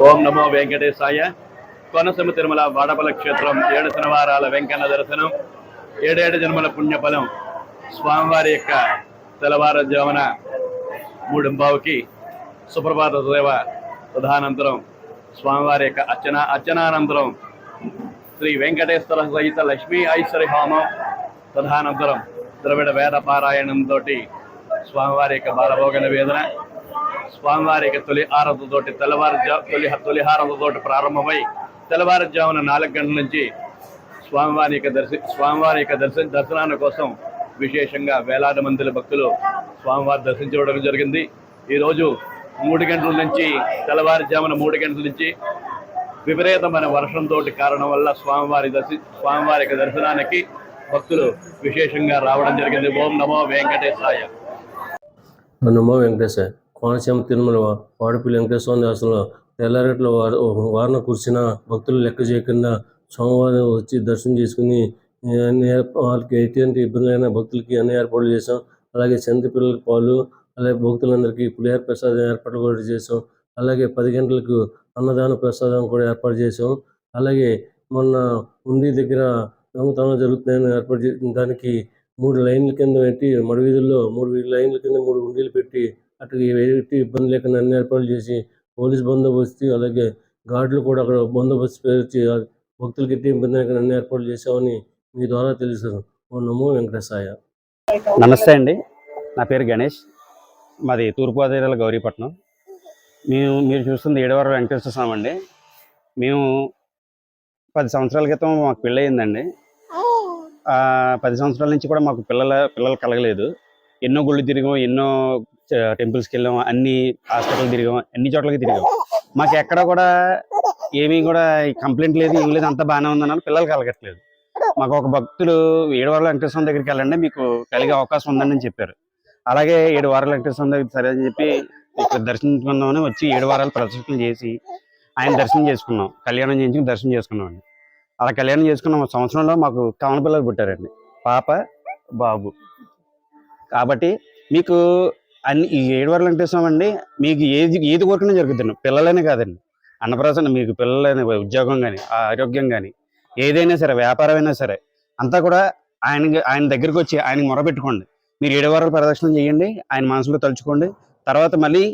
ఓం నమో వెంకటేశాయ. కొనసీమ తిరుమల వాడపల క్షేత్రం ఏడు శనివారాల వెంకన్న దర్శనం ఏడేడు జన్మల పుణ్యఫలం స్వామివారి యొక్క తెల్లవారుజామున మూడింబావుకి సుప్రభాత సేవ తదనంతరం స్వామివారి యొక్క అర్చన అర్చనానంతరం శ్రీ వెంకటేశ్వర సహిత లక్ష్మీ ఐశ్వర్య హోమం తదనంతరం ద్రవిడ వేద పారాయణంతో స్వామివారి యొక్క బాలభోగ నివేదన స్వామివారికి తొలి ఆరతతోటి తెల్లవారుజా తొలి తొలి హారతతోటి ప్రారంభమై తెల్లవారుజామున నాలుగు గంటల నుంచి స్వామివారి యొక్క దర్శి స్వామివారి యొక్క దర్శన దర్శనాల కోసం విశేషంగా వేలాది మంది భక్తులు స్వామివారి దర్శించడం జరిగింది. ఈరోజు మూడు గంటల నుంచి తెల్లవారుజామున మూడు గంటల నుంచి విపరీతమైన వర్షంతో కారణం వల్ల స్వామివారి దర్శి స్వామివారి యొక్క దర్శనానికి భక్తులు విశేషంగా రావడం జరిగింది. ఓం నమో వెంకటేశాయ. నమో వెంకటేశ్వర కోనసీమ తిరుమల వాడపల్లి వెంకటేశ్వర దేవస్థానంలో తెల్లారెట్లో వారన కూర్చిన భక్తులు లెక్క చేయకుండా సోమవారం వచ్చి దర్శనం చేసుకుని అన్ని వాళ్ళకి ఎటువంటి ఇబ్బందులైన భక్తులకి అన్ని ఏర్పాట్లు చేసాం అలాగే చంద్ర పిల్లలకి పాలు అలాగే భక్తులందరికీ పులిహార ప్రసాదం ఏర్పాటు కూడా చేసాం అలాగే పది గంటలకు అన్నదాన ప్రసాదం కూడా ఏర్పాటు చేసాం అలాగే మొన్న ఉండి దగ్గర దొంగతనం జరుగుతున్నాయని ఏర్పాటు చేసిన దానికి మూడు లైన్ల కింద పెట్టి మడి వీధుల్లో మూడు లైన్ల కింద మూడు ఉండీలు పెట్టి అటు ఎట్టి ఇబ్బంది లేకుండా అన్ని ఏర్పాట్లు చేసి పోలీస్ బందోబస్తు అలాగే గార్డులు కూడా అక్కడ బందోబస్తు పేర్చి భక్తులకి ఎట్టి ఇబ్బంది లేకుండా అన్ని ఏర్పాట్లు చేశామని మీ ద్వారా తెలుసు ఓ నమో వెంకటేశాయ. నమస్తే అండి. నా పేరు గణేష్. మాది తూర్పుగోదావరి జిల్లా గౌరీపట్నం. మేము మీరు చూస్తుంది ఏడవరం వెంకటేశ్వర స్వామి అండి. మేము పది సంవత్సరాల క్రితం మాకు పెళ్ళయిందండి. పది సంవత్సరాల నుంచి కూడా మాకు పిల్లల పిల్లలు కలగలేదు. ఎన్నో గుళ్ళు తిరిగాం ఎన్నో టెంపుల్స్కి వెళ్ళాం అన్ని హాస్పిటల్ తిరిగాం అన్ని చోట్లకి తిరిగాం. మాకు ఎక్కడ కూడా ఏమీ కూడా కంప్లైంట్ లేదు ఏం లేదు అంతా బాగానే ఉందన్నాను పిల్లలు కలగట్లేదు మాకు ఒక భక్తులు ఏడు వెంకటేశ్వరం దగ్గరికి వెళ్ళండి మీకు కలిగే అవకాశం ఉందని చెప్పారు. అలాగే ఏడు వారాల వెంకటేశ్వరం దగ్గర సరే అని చెప్పి ఇక్కడ దర్శించుకుందామని వచ్చి ఏడు వారాలు ప్రదర్శనలు చేసి ఆయన దర్శనం చేసుకున్నాం. కళ్యాణం చేయించుకుని దర్శనం చేసుకున్నామండి అలా కళ్యాణం చేసుకున్న. సంవత్సరంలో మాకు కవన పిల్లలు పుట్టారండి. పాప బాబు. కాబట్టి మీకు అన్ని ఈ ఏడు వారాల వెంకటేశ్వరం అండి మీకు ఏది ఏది కోరుకున్నా జరుగుతుంది పిల్లలనే కాదండి. అన్నప్రాసన మీకు పిల్లలైన ఉద్యోగం కానీ ఆరోగ్యం కానీ ఏదైనా సరే వ్యాపారం అయినా సరే అంతా కూడా ఆయన ఆయన దగ్గరికి వచ్చి ఆయనకి మొరపెట్టుకోండి మీరు ఏడు వారాలు ప్రదర్శన చేయండి ఆయన మనసులో తలుచుకోండి. తర్వాత మళ్ళీ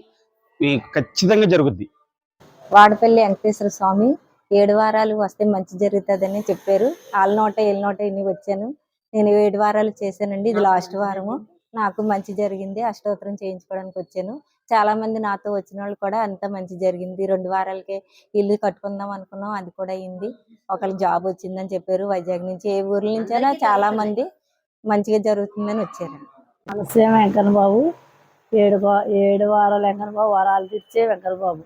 మీకు ఖచ్చితంగా జరుగుద్ది. వాడపల్లి వెంకటేశ్వర స్వామి ఏడు వారాలు వస్తే మంచి జరుగుతుందని చెప్పారు. వాళ్ళ నోట వీళ్ళ నోట ఇన్ని వచ్చాను. నేను ఏడు వారాలు చేశానండి ఇది లాస్ట్ వారము. నాకు మంచి జరిగింది. అష్టోత్తరం చేయించుకోవడానికి వచ్చాను. చాలా మంది నాతో వచ్చిన వాళ్ళు కూడా అంత మంచి జరిగింది. రెండు వారాలకే ఇల్లు కట్టుకుందాం అనుకున్నాం. అది కూడా అయింది. ఒకళ్ళు జాబ్ వచ్చిందని చెప్పారు. వైజాగ్ నుంచి ఏ ఊర్ల నుంచైనా చాలా మంది మంచిగా జరుగుతుందని వచ్చారు. నమస్తే వెంకన్న బాబు ఏడు ఏడు వారాలు వెంకన్న బాబు వరాలు తీర్చే వెంకన్న బాబు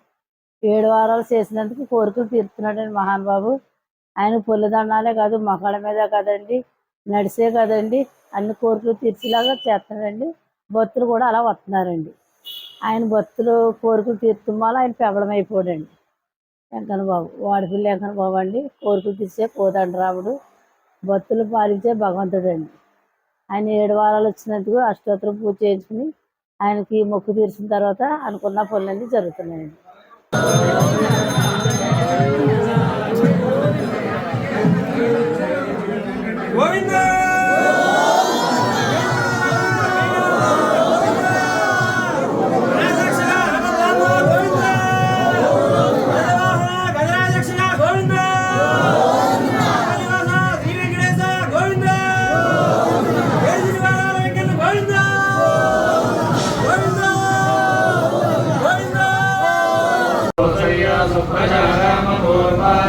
ఏడు వారాలు చేసినందుకు కోరికలు తీరుతున్నాడండి మహాన్ బాబు ఆయన పొల్లిదండాలే కాదు మొక్కల మీద కదండి. నడిసే కదండి. అన్ని కోరికలు తీర్చేలాగా చేస్తున్నాడండి భక్తులు కూడా అలా వస్తున్నారండి. ఆయన భక్తులు కోరికలు తీర్చడం వల్ల ఆయన పెబలం అయిపోడండి వెంకన్న బాబు వాడిపిల్లి వెంకన్న బాబు అండి కోరికలు తీర్చే కోదండరాముడు భక్తులు పాలించే భగవంతుడు అండి ఆయన ఏడు వారాలు వచ్చినందుకు అష్టోత్తరం పూజ చేయించుకుని ఆయనకి మొక్కు తీర్చిన తర్వాత అనుకున్న పనులన్నీ జరుగుతున్నాయండి.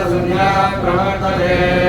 సుప్రజారామ పూర్వ